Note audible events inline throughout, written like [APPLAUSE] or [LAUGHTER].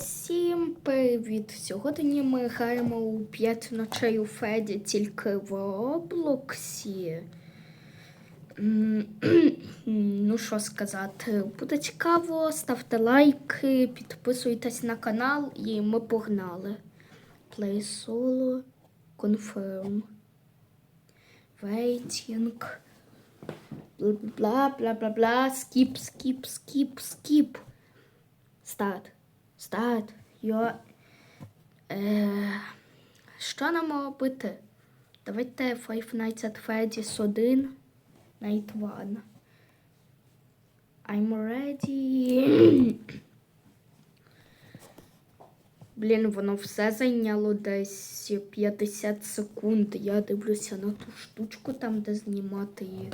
Всім привіт! Сьогодні ми граємо у 5 ночей у Феді тільки в Роблоксі. [CLEARS THROAT] Ну, що сказати, буде цікаво, ставте лайки, підписуйтесь на канал і ми погнали. Play solo, confirm. Waiting. Бла бла бла бла. Skip, skip, skip, skip. Start. Start. Йо. Е, що нам робити? Давайте Five Nights at Freddy's 1. Night 1. I'm ready. Блін, воно все зайняло десь 50 секунд. Я дивлюся на ту штучку там, де знімати її.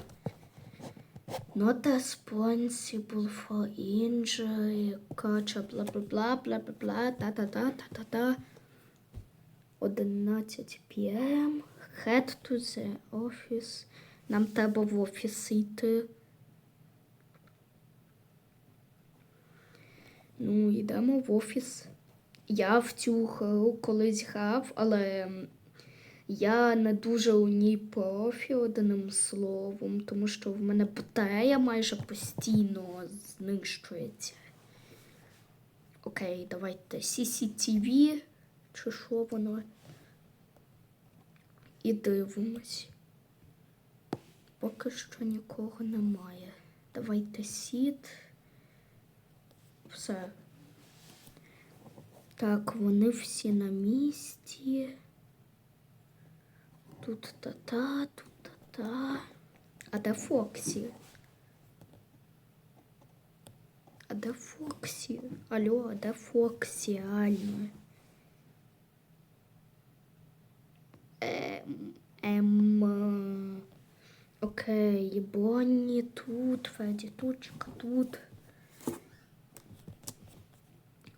Not responsible for injury, кача, бла бла бла бла бла бла та та та та та та 11 p.m. Head to the office. Нам треба в офіс йти. Ну, йдемо в офіс. Я в цю гру колись грав, але я не дуже у ній профі одним словом, тому що в мене батарея майже постійно знищується. Окей, давайте CCTV, чи що воно. І дивимось. Поки що нікого немає. Давайте сід. Все. Так, вони всі на місці. Тут та-та, тут та-та. А де Фоксі? А де Фоксі? Алло, а де Фоксі, реально? Ем, ем, е, окей, Бонні тут, Феді тут, Чика тут.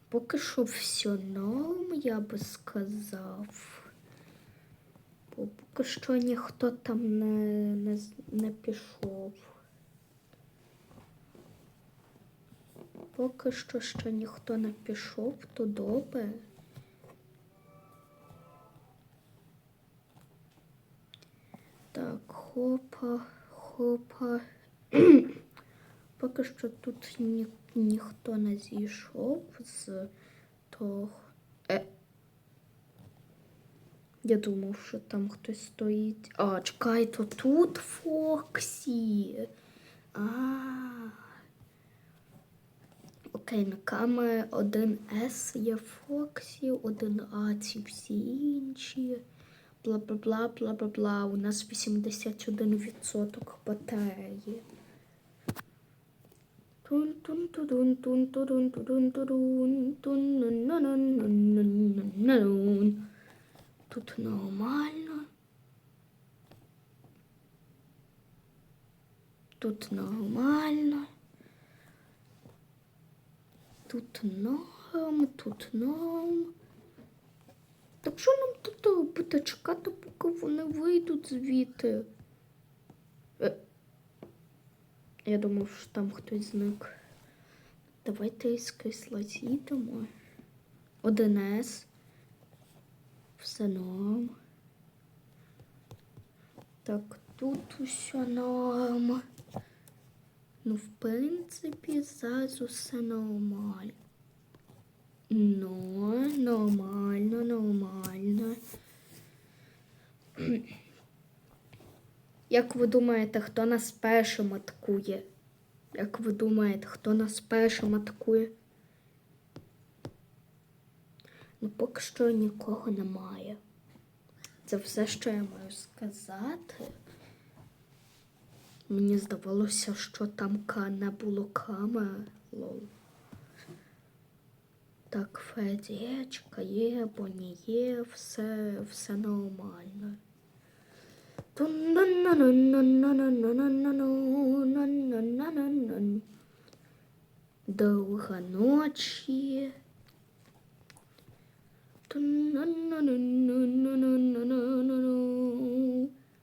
Поки що все норм, я би сказав. Поки що ніхто там не, не, не пішов. Поки що ще ніхто не пішов, то добре. Так, хопа, хопа. Поки що тут ні, ніхто не зійшов з того. Е. Я думав, що там хтось стоїть. А, чекай, то тут Фоксі. А. Окей, на камері 1С є Фоксі, 1А ці всі інші. Бла бла бла бла бла бла. У нас 81% батареї. Тун тун тун тудун тудун тудун тун нун нун нун нун нун нун нун. Тут нормально. Тут нормально. Тут норм, тут норм. Так що нам тут робити? Чекати, поки вони вийдуть звідти. Е, я думав, що там хтось зник. Давайте із крісла зійдемо. Один С. Все норм. Так, тут усе норм. Ну, в принципі, зараз усе нормально. Ну, нормально, нормально. Як ви думаєте, хто нас першим атакує? Як ви думаєте, хто нас першим атакує? Ну, поки що нікого немає. Це все, що я маю сказати. Мені здавалося, що там не було камери. Лол. Так, Федічка є, бо не є, все все нормально. Друга ночі.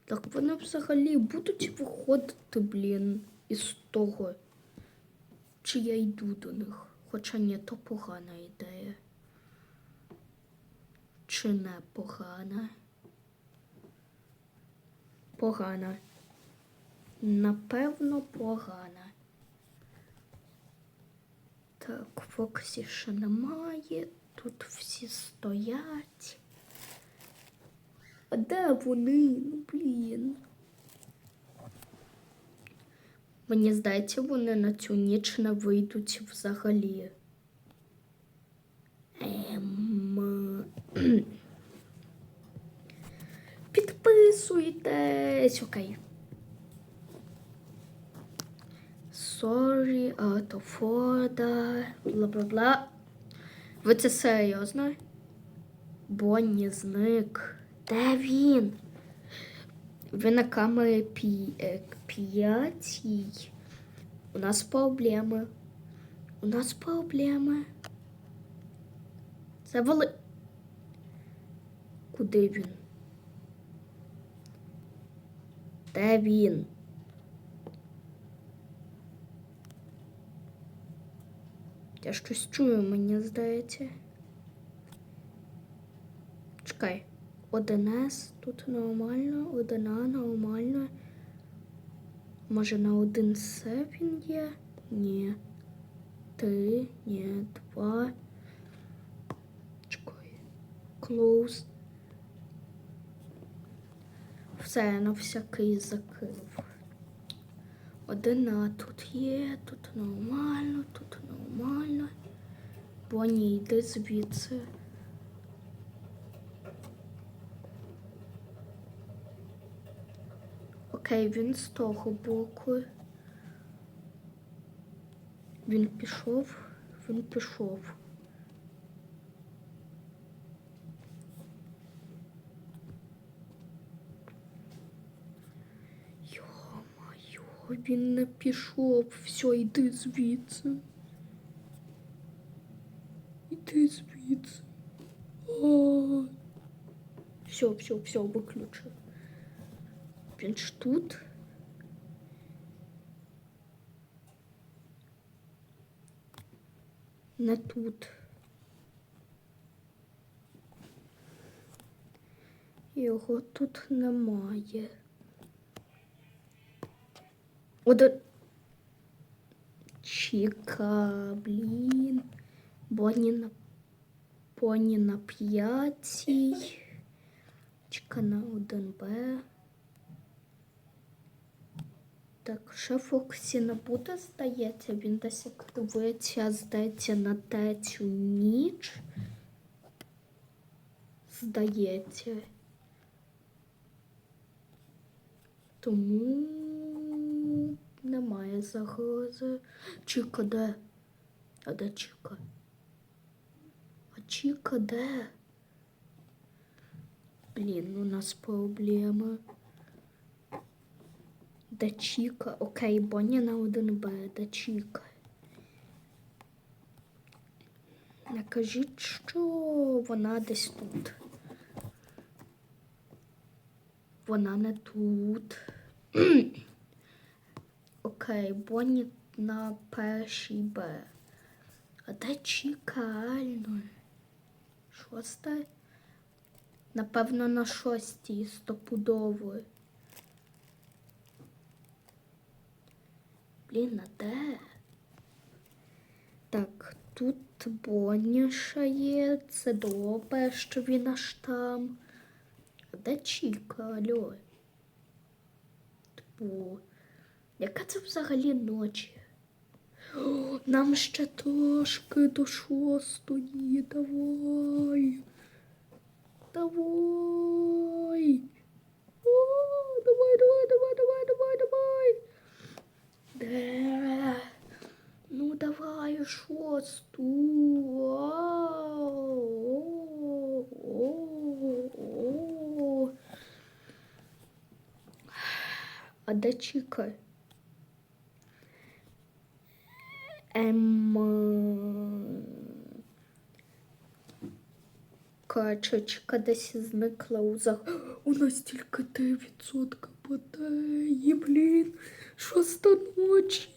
Так вони взагалі будуть виходити, блін, із того, чи я йду до них. Хоча ні, то погана ідея. Чи не погана? Погана. Напевно, погана. Так, Фоксі ще немає. Тут всі стоять. А де вони? Ну, блін. Мені здається, вони на цю ніч не вийдуть взагалі. Ем... [CLEARS THROAT] Підписуйтесь, окей. Sorry, out of order, бла-бла-бла. Ви це серйозно? Бонні зник. Де він? Ви на камері е, п'ятій. У нас проблеми. У нас проблеми. Завали. Куди він? Де він? Я щось чую, мені здається. Чекай. Один С тут нормально, один А нормально. Може на один С він є? Ні. Три, ні, два. Чекай. Close. Все, я на всякий закрив. Один А тут є, тут нормально. Бонні, йди звідси. Окей, він з того боку. Він пішов, він пішов. Йо-моє, він не пішов. Все, йди звідси. Іди звідси. А. Все, все, все, виключив. Він ж тут. Не тут. Його тут немає. Один. Чіка, блін. Бонні на Поні на п'ятій. Чіка на 1Б. Так, ще Фоксі не буде, здається, він десь активується, здається, на третю ніч. Здається. Тому немає загрози. Чіка де? А де Чіка? А Чіка де? Блін, у нас проблеми. Де Чіка? Окей, Бонні на 1Б, де Чіка. Не кажіть, що вона десь тут. Вона не тут. [CLEARS THROAT] Окей, Бонні на першій Б. А де Чіка реально? Шоста? Напевно, на шостій стопудово. Блін, а де? Так, тут Боніша є. Це добре, що він аж там. А де Чіка, алло? Типу, яка це взагалі ночі? О, нам ще трошки до шостої. Давай. Давай. О, давай, давай, давай, давай, давай, давай. Де? Ну давай шосту. О-о-о-о. А де Чіка? Ем... Качечка десь зникла у зах... У нас тільки 9% батареї, блін. Шоста ночі.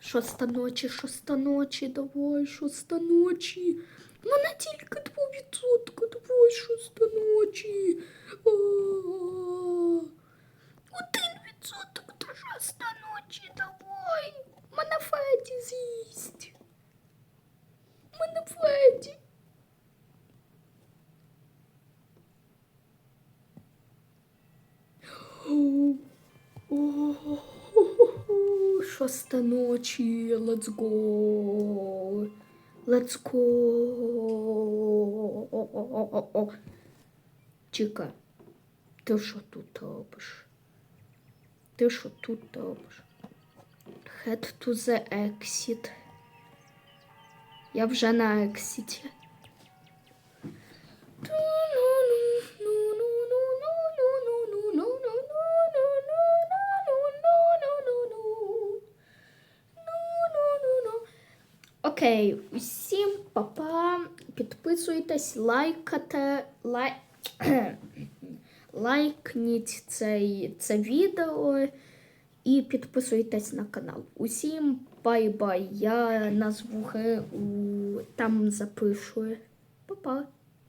Шоста ночі, шоста ночі, давай, шоста ночі. Мене тільки 2%, давай, шоста ночі. Один відсоток до шоста ночі, давай. Мене Феді з'їсть. Мене Феді. О, Шоста ночі, let's go. Let's go. Чіка, ти що тут робиш? Ти що тут робиш? Head to the exit. Я вже на ексіті. Окей, усім папа. Підписуйтесь, лайкайте, лай... [CLEARS THROAT] лайкніть цей, це відео і підписуйтесь на канал. Усім бай-бай. Я назву у там запишу. Па-па.